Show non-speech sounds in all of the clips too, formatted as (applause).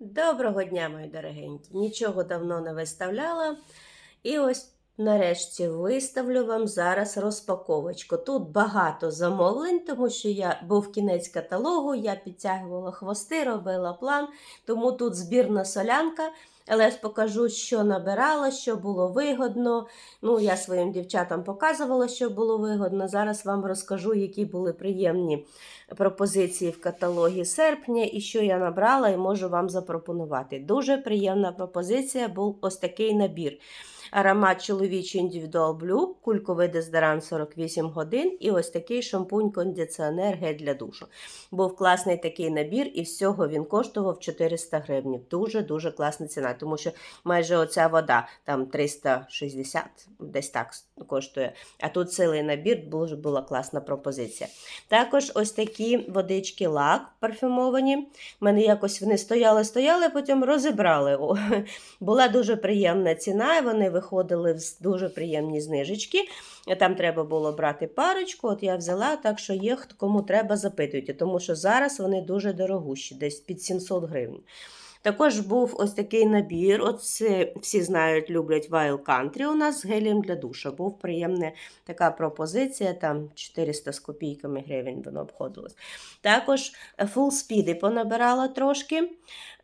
Доброго дня, мої дорогенькі! Нічого давно не виставляла. І ось нарешті виставлю вам зараз розпаковочку. Тут багато замовлень, тому що я був кінець каталогу, я підтягувала хвости, робила план, тому тут збірна солянка. Але ж покажу, що набирала, що було вигодно. Ну, я своїм дівчатам показувала, що було вигодно. Зараз вам розкажу, які були приємні пропозиції в каталогі серпня і що я набрала і можу вам запропонувати. Дуже приємна пропозиція був ось такий набір. Аромат чоловічий індивідуал блю, кульковий дезодорант 48 годин і ось такий шампунь-кондиціонер гель для душу. Був класний такий набір, і всього він коштував 400 гривень. Дуже-дуже класна ціна, тому що майже оця вода там 360, десь так коштує. А тут цілий набір, була класна пропозиція. Також ось такі водички лак парфюмовані. У мене якось вони стояли, стояли, потім розібрали. (laughs) Була дуже приємна ціна, і вони виходили в дуже приємні знижечки. Там треба було брати парочку, от я взяла, так що є, кому треба, запитуйте, тому що зараз вони дуже дорогущі, десь під 700 гривень. Також був ось такий набір. Оце всі знають, люблять Wild Country у нас з гелем для душа. Був приємна така пропозиція, там 400 з копійками гривень воно обходилось. Також е, Full Speed понабирала трошки.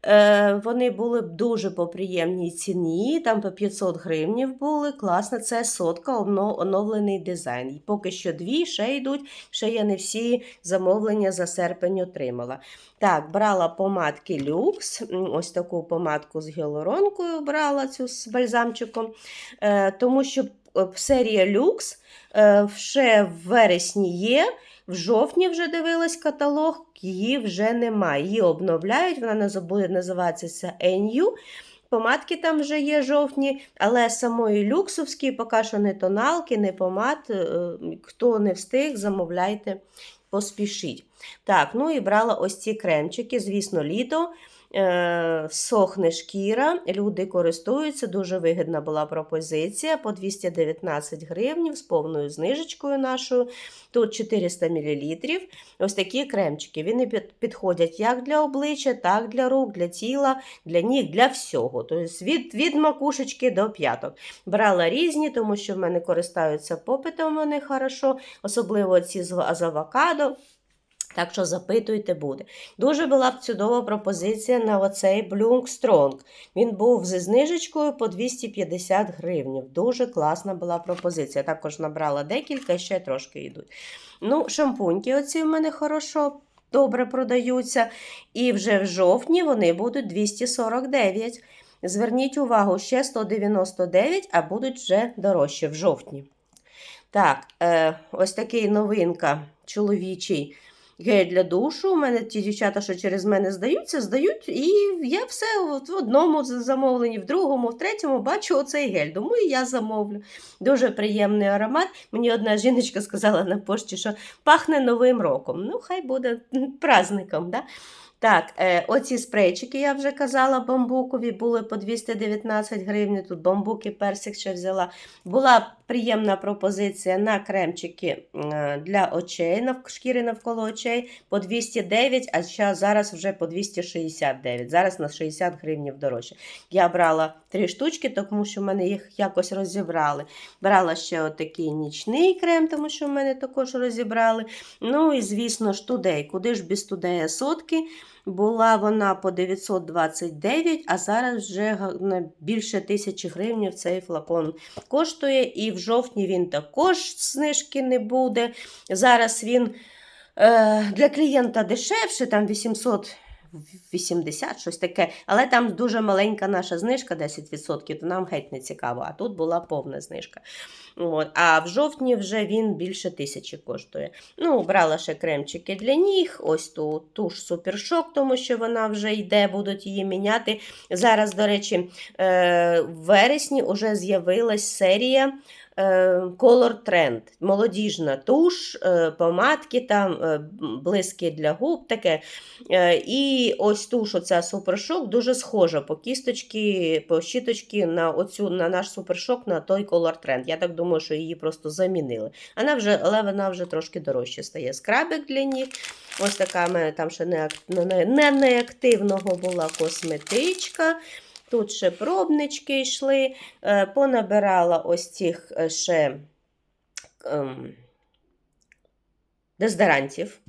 Е, Вони були дуже по приємній ціні, там по 500 гривнів були. Класно, це сотка, оновлений дизайн. І поки що дві ще йдуть, ще я не всі замовлення за серпень отримала. Так, брала помадки люкс. Ось таку помадку з гіалуронкою брала цю з бальзамчиком. Е, тому що е, серія люкс е, ще в вересні є. В жовтні вже дивилась каталог, її вже немає. Її обновляють, вона буде називатися NU. Помадки там вже є жовтні, але самої люксовської поки що не тоналки, не помад. Хто не встиг, замовляйте, поспішіть. Так, ну і брала ось ці кремчики, звісно, літо. Е, Сохне шкіра, люди користуються, дуже вигідна була пропозиція по 219 гривень з повною знижечкою нашою. Тут 400 мл. Ось такі кремчики. Вони підходять як для обличчя, так для рук, для тіла, для ніг, для всього. Тобто від, від макушечки до п'яток. Брала різні, тому що в мене користаються попитом вони хорошо, особливо ці з авокадо. Так що запитуйте буде. Дуже була б чудова пропозиція на оцей Strong. Він був зі знижечкою по 250 гривень. Дуже класна була пропозиція. Також набрала декілька, ще трошки йдуть. Ну, шампуньки оці в мене хорошо. Добре продаються, і вже в жовтні вони будуть 249. Зверніть увагу, ще 199, а будуть вже дорожче в жовтні. Так, е, ось такий новинка чоловічий гель для душу. У мене ті дівчата, що через мене здаються, здають, і я все от в одному замовленні, в другому, в третьому бачу оцей гель. Тому і я замовлю. Дуже приємний аромат. Мені одна жіночка сказала на пошті, що пахне Новим роком. Ну, хай буде праздником. Да? Так, е, оці спрейчики, я вже казала, бамбукові були по 219 гривень. Тут бамбук і персик ще взяла. Була приємна пропозиція на кремчики е, для очей, нав- шкіри навколо очей по 209, а ща- зараз вже по 269. Зараз на 60 гривень дорожче. Я брала три штучки, тому що в мене їх якось розібрали. Брала ще отакий нічний крем, тому що в мене також розібрали. Ну і, звісно, ж, тудей. Куди ж без тудея сотки? Була вона по 929, а зараз вже на більше тисячі гривень цей флакон коштує. І в жовтні він також знижки не буде. Зараз він е, для клієнта дешевше, там 880, щось таке, але там дуже маленька наша знижка, 10%, то нам геть не цікаво. А тут була повна знижка. От. А в жовтні вже він більше тисячі коштує. Ну, брала ще кремчики для ніг, ось ту туш супершок, тому що вона вже йде, будуть її міняти. Зараз, до речі, е, в вересні вже з'явилась серія Color Trend, молодіжна туш, е, помадки, там, е, блиски для губ, таке. Е, І ось туш, оця супершок, дуже схожа по кісточки, по щіточки на, оцю, на наш супершок, на той Color Trend. Я так думаю, що її просто замінили. Вона вже, але вона вже трошки дорожче стає. Скрабик для ніг. Ось така в мене там ще не, не, не неактивного була косметичка. Тут ще пробнички йшли. Е, Понабирала ось цих е, ще ем, дезодорантів.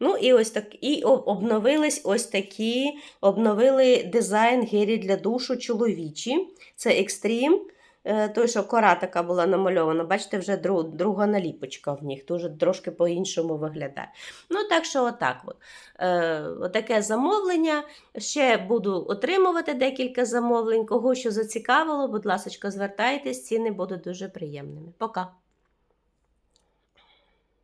Ну, і ось так, і обновились ось такі, обновили дизайн гелі для душу чоловічі. Це екстрім. Е, Той, що кора така була намальована, бачите, вже дру- друга наліпочка в них, дуже трошки по-іншому виглядає. Ну, так що, отак от. Е, отаке замовлення. Ще буду отримувати декілька замовлень. Кого що зацікавило, будь ласка, звертайтесь, ціни будуть дуже приємними. Пока!